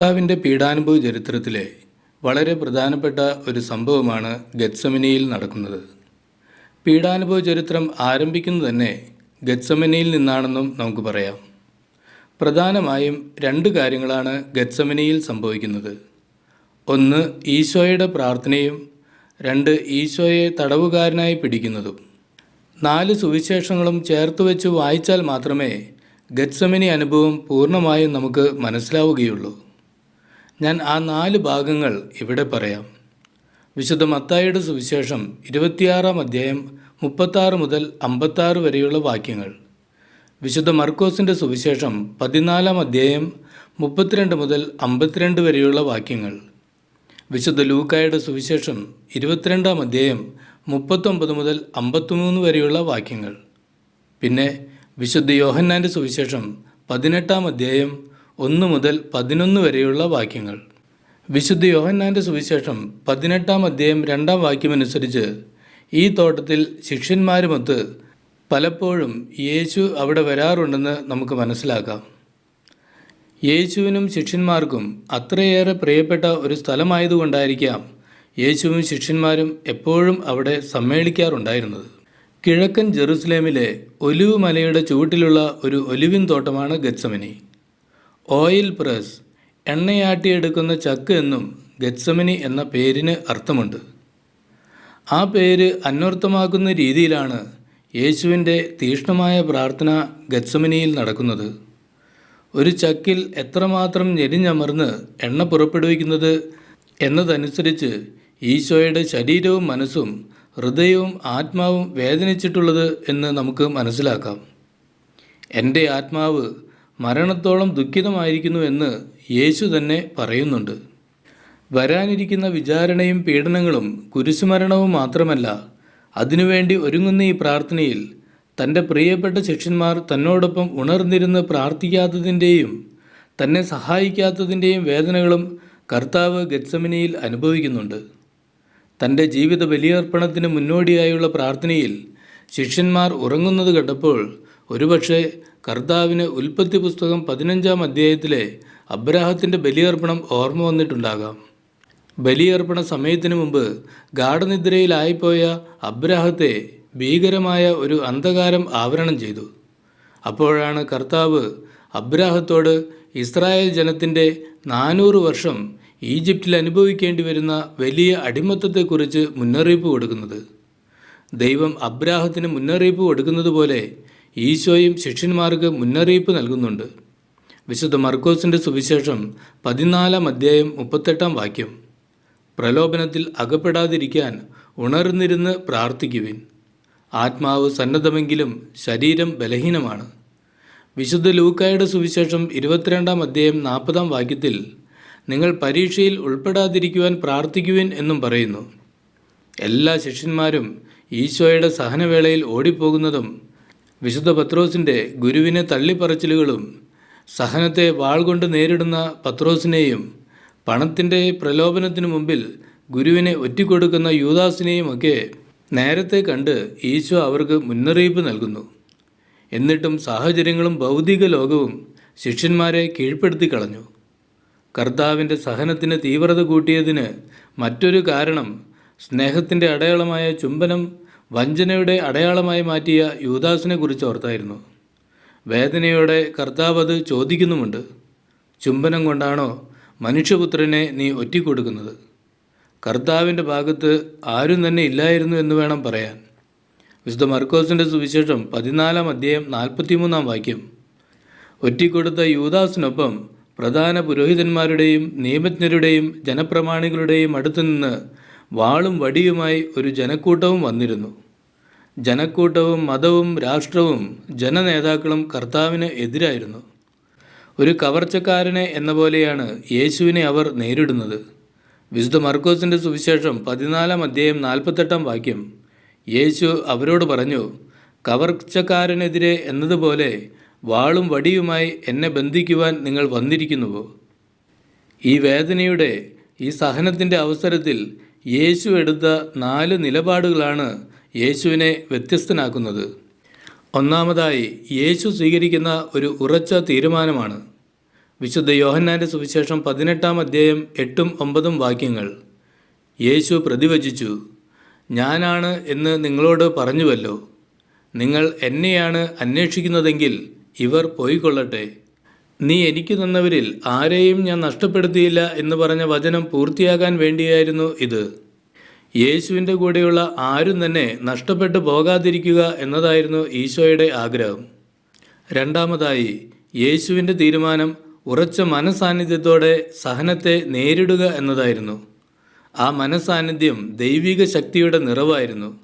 കർത്താവിന്റെ പീഡാനുഭവ ചരിത്രത്തിലെ വളരെ പ്രധാനപ്പെട്ട ഒരു സംഭവമാണ് ഗത്സമനിയിൽ നടക്കുന്നത്. പീഡാനുഭവ ചരിത്രം ആരംഭിക്കുന്നത് തന്നെ ഗത്സമനിയിൽ നിന്നാണെന്നും നമുക്ക് പറയാം. പ്രധാനമായും രണ്ട് കാര്യങ്ങളാണ് ഗത്സമനിയിൽ സംഭവിക്കുന്നത്. ഒന്ന് ഈശോയുടെ പ്രാർത്ഥനയും രണ്ട് ഈശോയെ തടവുകാരനായി പിടിക്കുന്നതും. നാല് സുവിശേഷങ്ങളും ചേർത്ത് വെച്ച് വായിച്ചാൽ മാത്രമേ ഗത്സമനി അനുഭവം പൂർണമായും നമുക്ക് മനസ്സിലാവുകയുള്ളൂ. ഞാൻ ആ നാല് ഭാഗങ്ങൾ ഇവിടെ പറയാം. വിശുദ്ധ മത്തായിയുടെ സുവിശേഷം ഇരുപത്തിയാറാം അധ്യായം മുപ്പത്താറ് മുതൽ അമ്പത്താറ് വരെയുള്ള വാക്യങ്ങൾ. വിശുദ്ധ മർക്കോസിന്റെ സുവിശേഷം പതിനാലാം അധ്യായം മുപ്പത്തിരണ്ട് മുതൽ അമ്പത്തിരണ്ട് വരെയുള്ള വാക്യങ്ങൾ. വിശുദ്ധ ലൂക്കായുടെ സുവിശേഷം ഇരുപത്തിരണ്ടാം അധ്യായം മുപ്പത്തൊമ്പത് മുതൽ അമ്പത്തിമൂന്ന് വരെയുള്ള വാക്യങ്ങൾ. പിന്നെ വിശുദ്ധ യോഹന്നാന്റെ സുവിശേഷം പതിനെട്ടാം അധ്യായം ഒന്ന് മുതൽ പതിനൊന്ന് വരെയുള്ള വാക്യങ്ങൾ. വിശുദ്ധ യോഹന്നാന്റെ സുവിശേഷം പതിനെട്ടാം അധ്യായം രണ്ടാം വാക്യമനുസരിച്ച് ഈ തോട്ടത്തിൽ ശിഷ്യന്മാരുമൊത്ത് പലപ്പോഴും യേശു അവിടെ വരാറുണ്ടെന്ന് നമുക്ക് മനസ്സിലാക്കാം. യേശുവിനും ശിഷ്യന്മാർക്കും അത്രയേറെ പ്രിയപ്പെട്ട ഒരു സ്ഥലമായതുകൊണ്ടായിരിക്കാം യേശുവും ശിഷ്യന്മാരും എപ്പോഴും അവിടെ സമ്മേളിക്കാറുണ്ടായിരുന്നത്. കിഴക്കൻ ജെറുസലേമിലെ ഒലിവ് മലയുടെ ചുവട്ടിലുള്ള ഒരു ഒലിവിൻ തോട്ടമാണ് ഗത്സമനി. ഓയിൽ പ്രസ് എണ്ണയാട്ടിയെടുക്കുന്ന ചക്ക് എന്നും ഗത്സമിനി എന്ന പേരിന് അർത്ഥമുണ്ട്. ആ പേര് അന്വർത്ഥമാക്കുന്ന രീതിയിലാണ് യേശുവിന്റെ തീഷ്ണമായ പ്രാർത്ഥന ഗത്സമിനിയിൽ നടക്കുന്നത്. ഒരു ചക്കിൽ എത്രമാത്രം ഞെരിഞ്ഞമർന്ന് എണ്ണ പുറപ്പെടുവിക്കുന്നത് എന്നതനുസരിച്ച് ഈശോയുടെ ശരീരവും മനസ്സും ഹൃദയവും ആത്മാവും വേദനിച്ചിട്ടുള്ളത് എന്ന് നമുക്ക് മനസ്സിലാക്കാം. എന്റെ ആത്മാവ് മരണത്തോളം ദുഃഖിതമായിരിക്കുന്നു എന്ന് യേശു തന്നെ പറയുന്നുണ്ട്. വരാനിരിക്കുന്ന വിചാരണയും പീഡനങ്ങളും കുരിശുമരണവും മാത്രമല്ല അതിനുവേണ്ടി ഒരുങ്ങുന്ന ഈ പ്രാർത്ഥനയിൽ തന്റെ പ്രിയപ്പെട്ട ശിഷ്യന്മാർ തന്നോടൊപ്പം ഉണർന്നിരുന്ന് പ്രാർത്ഥിക്കാത്തതിന്റെയും തന്നെ സഹായിക്കാത്തതിന്റെയും വേദനകളും കർത്താവ് ഗത്സമിനിയിൽ അനുഭവിക്കുന്നുണ്ട്. തന്റെ ജീവിത ബലിയർപ്പണത്തിന് മുന്നോടിയായുള്ള പ്രാർത്ഥനയിൽ ശിഷ്യന്മാർ ഉറങ്ങുന്നത് കണ്ടപ്പോൾ ഒരുപക്ഷെ കർത്താവിന് ഉൽപ്പത്തി പുസ്തകം പതിനഞ്ചാം അധ്യായത്തിലെ അബ്രാഹത്തിന്റെ ബലിയർപ്പണം ഓർമ്മ വന്നിട്ടുണ്ടാകാം. ബലിയർപ്പണ സമയത്തിന് മുമ്പ് ഗാഠനിദ്രയിലായിപ്പോയ അബ്രാഹത്തെ ഭീകരമായ ഒരു അന്ധകാരം ആവരണം ചെയ്തു. അപ്പോഴാണ് കർത്താവ് അബ്രാഹത്തോട് ഇസ്രായേൽ ജനത്തിന്റെ നാനൂറ് വർഷം ഈജിപ്തിൽ അനുഭവിക്കേണ്ടി വരുന്ന വലിയ അടിമത്തത്തെക്കുറിച്ച് മുന്നറിയിപ്പ് കൊടുക്കുന്നത്. ദൈവം അബ്രാഹത്തിന് മുന്നറിയിപ്പ് കൊടുക്കുന്നത് പോലെ ഈശോയും ശിഷ്യന്മാർക്ക് മുന്നറിയിപ്പ് നൽകുന്നുണ്ട്. വിശുദ്ധ മർക്കോസിന്റെ സുവിശേഷം പതിനാലാം അധ്യായം മുപ്പത്തെട്ടാം വാക്യം. പ്രലോഭനത്തിൽ അകപ്പെടാതിരിക്കാൻ ഉണർന്നിരുന്ന് പ്രാർത്ഥിക്കുവിൻ. ആത്മാവ് സന്നദ്ധമെങ്കിലും ശരീരം ബലഹീനമാണ്. വിശുദ്ധ ലൂക്കായുടെ സുവിശേഷം ഇരുപത്തിരണ്ടാം അധ്യായം നാൽപ്പതാം വാക്യത്തിൽ നിങ്ങൾ പരീക്ഷയിൽ ഉൾപ്പെടാതിരിക്കുവാൻ പ്രാർത്ഥിക്കുവിൻ എന്നും പറയുന്നു. എല്ലാ ശിഷ്യന്മാരും ഈശോയുടെ സഹനവേളയിൽ ഓടിപ്പോകുന്നതും വിശുദ്ധ പത്രോസിന്റെ ഗുരുവിനെ തള്ളിപ്പറച്ചിലുകളും സഹനത്തെ വാൾ കൊണ്ട് നേരിടുന്ന പത്രോസിനെയും പണത്തിന്റെ പ്രലോഭനത്തിനു മുമ്പിൽ ഗുരുവിനെ ഒറ്റിക്കൊടുക്കുന്ന യൂദാസിനെയുമൊക്കെ നേരത്തെ കണ്ട് ഈശോ അവർക്ക് മുന്നറിയിപ്പ് നൽകുന്നു. എന്നിട്ടും സാഹചര്യങ്ങളും ഭൗതിക ലോകവും ശിഷ്യന്മാരെ കീഴ്പ്പെടുത്തി കളഞ്ഞു. കർത്താവിന്റെ സഹനത്തിന് തീവ്രത കൂട്ടിയതിന് മറ്റൊരു കാരണം സ്നേഹത്തിന്റെ അടയാളമായ ചുംബനം വഞ്ചനയുടെ അടയാളമായി മാറ്റിയ യൂദാസിനെ കുറിച്ച് ഓർത്തായിരുന്നു. വേദനയോടെ കർത്താവ് അത് ചോദിക്കുന്നുമുണ്ട്. ചുംബനം കൊണ്ടാണോ മനുഷ്യപുത്രനെ നീ ഒറ്റിക്കൊടുക്കുന്നത്? കർത്താവിന്റെ ഭാഗത്ത് ആരും തന്നെ ഇല്ലായിരുന്നു എന്ന് വേണം പറയാൻ. വിശുദ്ധ മർക്കോസിന്റെ സുവിശേഷം പതിനാലാം അധ്യായം നാൽപ്പത്തിമൂന്നാം വാക്യം. ഒറ്റിക്കൊടുത്ത യൂദാസിനൊപ്പം പ്രധാന പുരോഹിതന്മാരുടെയും നിയമജ്ഞരുടെയും ജനപ്രമാണികളുടെയും അടുത്തു നിന്ന് വാളും വടിയുമായി ഒരു ജനക്കൂട്ടവും വന്നിരുന്നു. ജനക്കൂട്ടവും മതവും രാഷ്ട്രവും ജനനേതാക്കളും കർത്താവിന് എതിരായിരുന്നു. ഒരു കവർച്ചക്കാരനെ എന്ന പോലെയാണ് യേശുവിനെ അവർ നേരിടുന്നത്. വിശുദ്ധ മർക്കോസിന്റെ സുവിശേഷം പതിനാലാം അധ്യായം നാൽപ്പത്തെട്ടാം വാക്യം യേശു അവരോട് പറഞ്ഞു കവർച്ചക്കാരനെതിരെ എന്നതുപോലെ വാളും വടിയുമായി എന്നെ ബന്ധിക്കുവാൻ നിങ്ങൾ വന്നിരിക്കുന്നുവോ? ഈ വേദനയുടെ ഈ സഹനത്തിന്റെ അവസരത്തിൽ യേശു എടുത്ത നാല് നിലപാടുകളാണ് യേശുവിനെ വ്യത്യസ്തനാക്കുന്നത്. ഒന്നാമതായി യേശു സ്വീകരിക്കുന്ന ഒരു ഉറച്ച തീരുമാനമാണ്. വിശുദ്ധ യോഹന്നാന്റെ സുവിശേഷം പതിനെട്ടാം അധ്യായം എട്ടും ഒമ്പതും വാക്യങ്ങൾ. യേശു പ്രതിവചിച്ചു ഞാനാണ് എന്ന് നിങ്ങളോട് പറഞ്ഞുവല്ലോ. നിങ്ങൾ എന്നെയാണ് അന്വേഷിക്കുന്നതെങ്കിൽ ഇവർ പോയിക്കൊള്ളട്ടെ. നീ എനിക്ക് തന്നവരിൽ ആരെയും ഞാൻ നഷ്ടപ്പെടുത്തിയില്ല എന്ന് പറഞ്ഞ വചനം പൂർത്തിയാകാൻ വേണ്ടിയായിരുന്നു ഇത്. യേശുവിന്റെ കൂടെയുള്ള ആരും തന്നെ നഷ്ടപ്പെട്ടു പോകാതിരിക്കുക എന്നതായിരുന്നു ഈശോയുടെ ആഗ്രഹം. രണ്ടാമതായി യേശുവിന്റെ തീരുമാനം ഉറച്ച മനസാന്നിധ്യത്തോടെ സഹനത്തെ നേരിടുക എന്നതായിരുന്നു. ആ മനസാന്നിധ്യം ദൈവിക ശക്തിയുടെ നിറവായിരുന്നു.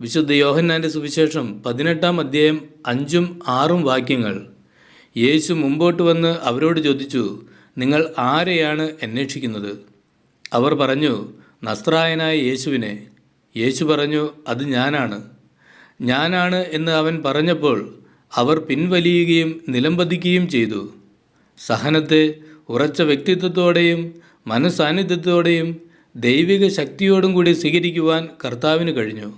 വിശുദ്ധ യോഹന്നാന്റെ സുവിശേഷം പതിനെട്ടാം അധ്യായം അഞ്ചും ആറും വാക്യങ്ങൾ. യേശു മുമ്പോട്ട് വന്ന് അവരോട് ചോദിച്ചു നിങ്ങൾ ആരെയാണ് അന്വേഷിക്കുന്നത്? അവർ പറഞ്ഞു നസ്രായനായ യേശുവിനെ. യേശു പറഞ്ഞു അത് ഞാനാണ്. ഞാനാണ് എന്ന് അവൻ പറഞ്ഞപ്പോൾ അവർ പിൻവലിയുകയും നിലംപതിക്കുകയും ചെയ്തു. സഹനത്തെ ഉറച്ച വ്യക്തിത്വത്തോടെയും മനസാന്നിധ്യത്തോടെയും ദൈവിക ശക്തിയോടും കൂടി സ്വീകരിക്കുവാൻ കർത്താവിന് കഴിഞ്ഞു.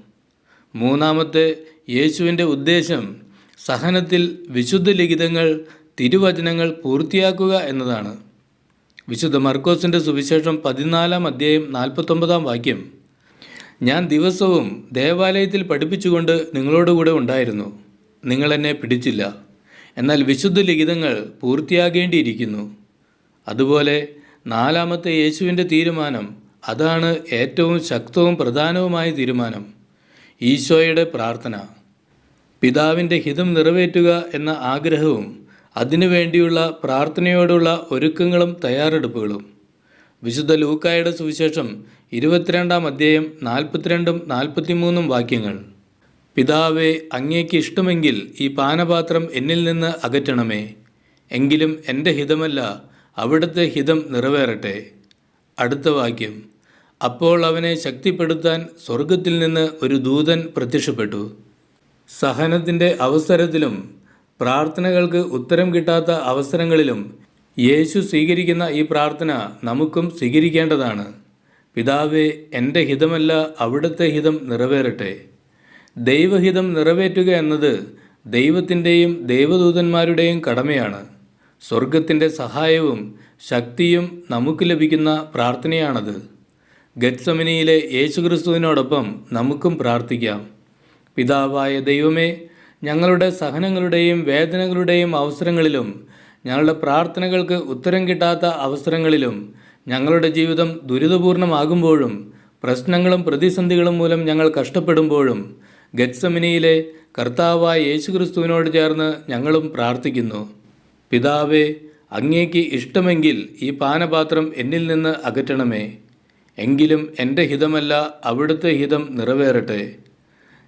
മൂന്നാമത്തെ യേശുവിന്റെ ഉദ്ദേശം സഹനത്തിൽ വിശുദ്ധ ലിഖിതങ്ങൾ തിരുവചനങ്ങൾ പൂർത്തിയാക്കുക എന്നതാണ്. വിശുദ്ധ മർക്കോസിന്റെ സുവിശേഷം പതിനാലാം അധ്യായം നാൽപ്പത്തൊമ്പതാം വാക്യം. ഞാൻ ദിവസവും ദേവാലയത്തിൽ പഠിപ്പിച്ചുകൊണ്ട് നിങ്ങളോടുകൂടെ ഉണ്ടായിരുന്നു. നിങ്ങൾ എന്നെ പിടിച്ചില്ല. എന്നാൽ വിശുദ്ധ ലിഖിതങ്ങൾ പൂർത്തിയാകേണ്ടിയിരിക്കുന്നു. അതുപോലെ നാലാമത്തെ യേശുവിന്റെ തീരുമാനം അതാണ് ഏറ്റവും ശക്തവും പ്രധാനവുമായ തീരുമാനം. ഈശോയുടെ പ്രാർത്ഥന. പിതാവിന്റെ ഹിതം നിറവേറ്റുക എന്ന ആഗ്രഹവും അതിനുവേണ്ടിയുള്ള പ്രാർത്ഥനയോടുള്ള ഒരുക്കങ്ങളും തയ്യാറെടുപ്പുകളും. വിശുദ്ധ ലൂക്കായുടെ സുവിശേഷം ഇരുപത്തിരണ്ടാം അധ്യായം നാൽപ്പത്തിരണ്ടും നാൽപ്പത്തിമൂന്നും വാക്യങ്ങൾ. പിതാവെ അങ്ങേക്ക് ഇഷ്ടമെങ്കിൽ ഈ പാനപാത്രം എന്നിൽ നിന്ന് അകറ്റണമേ. എങ്കിലും എന്റെ ഹിതമല്ല അവിടുത്തെ ഹിതം നിറവേറട്ടെ അടുത്ത വാക്യം. അപ്പോൾ അവനെ ശക്തിപ്പെടുത്താൻ സ്വർഗത്തിൽ നിന്ന് ഒരു ദൂതൻ പ്രത്യക്ഷപ്പെട്ടു. സഹനത്തിന്റെ അവസരത്തിലും പ്രാർത്ഥനകൾക്ക് ഉത്തരം കിട്ടാത്ത അവസരങ്ങളിലും യേശു സ്വീകരിക്കുന്ന ഈ പ്രാർത്ഥന നമുക്കും സ്വീകരിക്കേണ്ടതാണ്. പിതാവേ എന്റെ ഹിതമല്ല അവിടുത്തെ ഹിതം നിറവേറട്ടെ. ദൈവഹിതം നിറവേറ്റുക എന്നത് ദൈവത്തിന്റെയും ദൈവദൂതന്മാരുടെയും കടമയാണ്. സ്വർഗത്തിന്റെ സഹായവും ശക്തിയും നമുക്ക് ലഭിക്കുന്ന പ്രാർത്ഥനയാണത്. ഗത്സമിനിയിലെ യേശുക്രിസ്തുവിനോടൊപ്പം നമുക്കും പ്രാർത്ഥിക്കാം. പിതാവായ ദൈവമേ ഞങ്ങളുടെ സഹനങ്ങളുടെയും വേദനകളുടെയും അവസരങ്ങളിലും ഞങ്ങളുടെ പ്രാർത്ഥനകൾക്ക് ഉത്തരം കിട്ടാത്ത അവസരങ്ങളിലും ഞങ്ങളുടെ ജീവിതം ദുരിതപൂർണമാകുമ്പോഴും പ്രശ്നങ്ങളും പ്രതിസന്ധികളും മൂലം ഞങ്ങൾ കഷ്ടപ്പെടുമ്പോഴും ഗത്സമിനിയിലെ കർത്താവായ യേശുക്രിസ്തുവിനോട് ചേർന്ന് ഞങ്ങളും പ്രാർത്ഥിക്കുന്നു. പിതാവേ അങ്ങേക്ക് ഇഷ്ടമെങ്കിൽ ഈ പാനപാത്രം എന്നിൽ നിന്ന് അകറ്റണമേ. എങ്കിലും എന്റെ ഹിതമല്ല അവിടുത്തെ ഹിതം നിറവേറട്ടെ.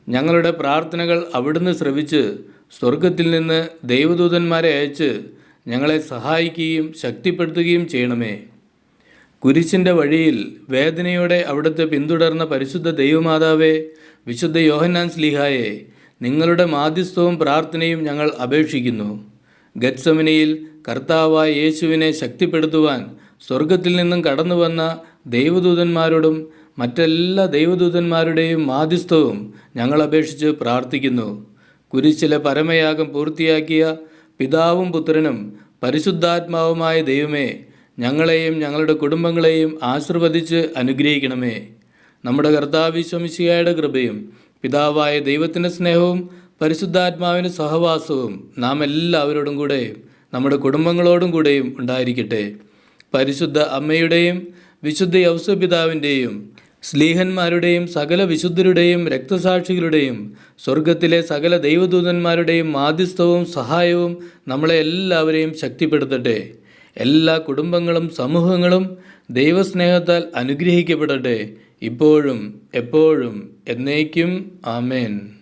ഞങ്ങളുടെ പ്രാർത്ഥനകൾ അവിടുന്ന് ശ്രവിച്ച് സ്വർഗത്തിൽ നിന്ന് ദൈവദൂതന്മാരെ അയച്ച് ഞങ്ങളെ സഹായിക്കുകയും ശക്തിപ്പെടുത്തുകയും ചെയ്യണമേ. കുരിശിന്റെ വഴിയിൽ വേദനയോടെ അവിടുത്തെ പിന്തുടർന്ന പരിശുദ്ധ ദൈവമാതാവേ വിശുദ്ധ യോഹന്നാൻ സ്ലിഹായെ നിങ്ങളുടെ മാധ്യസ്ഥവും പ്രാർത്ഥനയും ഞങ്ങൾ അപേക്ഷിക്കുന്നു. ഗത്സമിനയിൽ കർത്താവായ യേശുവിനെ ശക്തിപ്പെടുത്തുവാൻ സ്വർഗത്തിൽ നിന്നും കടന്നു വന്ന ദൈവദൂതന്മാരോടും മറ്റെല്ലാ ദൈവദൂതന്മാരുടെയും മാധ്യസ്ഥവും ഞങ്ങൾ അപേക്ഷിച്ച് പ്രാർത്ഥിക്കുന്നു. കുരിശിലെ പരമയാഗം പൂർത്തിയാക്കിയ പിതാവും പുത്രനും പരിശുദ്ധാത്മാവുമായ ദൈവമേ ഞങ്ങളെയും ഞങ്ങളുടെ കുടുംബങ്ങളെയും ആശീർവദിച്ച് അനുഗ്രഹിക്കണമേ. നമ്മുടെ കർത്താവിശ്വമിശിയായുടെ കൃപയും പിതാവായ ദൈവത്തിന്റെ സ്നേഹവും പരിശുദ്ധാത്മാവിന്റെ സഹവാസവും നാം എല്ലാവരോടും കൂടെ നമ്മുടെ കുടുംബങ്ങളോടും കൂടെയും ഉണ്ടായിരിക്കട്ടെ. പരിശുദ്ധ അമ്മയുടെയും വിശുദ്ധ യൗസപിതാവിന്റെയും സ്ലീഹന്മാരുടെയും സകല വിശുദ്ധരുടെയും രക്തസാക്ഷികളുടെയും സ്വർഗത്തിലെ സകല ദൈവദൂതന്മാരുടെയും മാധ്യസ്ഥവും സഹായവും നമ്മളെ എല്ലാവരെയും ശക്തിപ്പെടുത്തട്ടെ. എല്ലാ കുടുംബങ്ങളും സമൂഹങ്ങളും ദൈവസ്നേഹത്താൽ അനുഗ്രഹിക്കപ്പെടട്ടെ. ഇപ്പോഴും എപ്പോഴും എന്നേക്കും ആമേൻ.